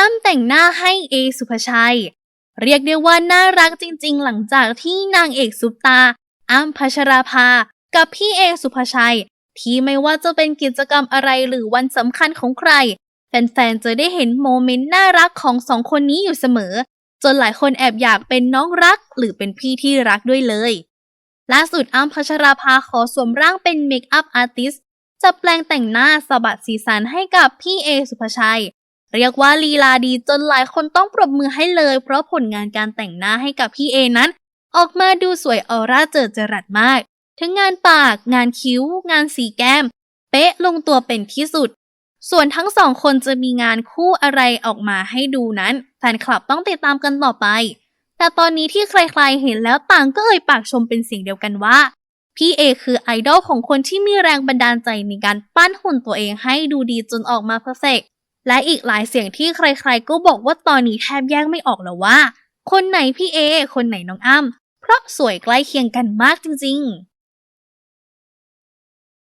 อ้ำแต่งหน้าให้เอสุภาชัย เรียกได้ว่าน่ารักจริงๆ หลังจากที่นางเอกซุปตา อ้ำพัชราภา กับพี่เอสุภาชัย ที่ไม่ว่าจะเป็นกิจกรรมอะไรหรือวันสำคัญของใคร แฟนๆจะได้เห็นโมเมนต์น่ารักของสองคนนี้อยู่เสมอ จนหลายคนแอบอยากเป็นน้องรัก หรือเป็นพี่ที่รักด้วยเลยล่าสุดอ้ำพัชราภาขอสวมร่างเป็นเมคอัพอาร์ติสจะแปลงแต่งหน้าสะบัดสีสันให้กับพี่เอสุภาชัย เรียกว่าลีลาดีจนหลายคนต้องปรบมือให้เลย เพราะผลงานการแต่งหน้าให้กับพี่เอนั้น ออกมาดูสวยออร่าเจิดจรัสมาก ทั้งงานปาก งานคิ้ว งานสีแก้ม เป๊ะลงตัวเป็นที่สุด ส่วนทั้งสองคนจะมีงานคู่อะไรออกมาให้ดูนั้น แฟนคลับต้องติดตามกันต่อไป แต่ตอนนี้ที่ใครๆเห็นแล้วต่างก็เอ่ยปากชมเป็นเสียงเดียวกันว่าพี่เอคือไอดอลของคนที่มีแรงบันดาลใจในการปั้นหุ่นตัวเองให้ดูดีจนออกมาเพอร์เฟก และอีกหลายเสียงที่ใครๆ ก็บอกว่าตอนนี้แทบแยกไม่ออกแล้วว่า คนไหนพี่เอ คนไหนน้องอ้ำเพราะสวยใกล้เคียงกันมากจริงๆ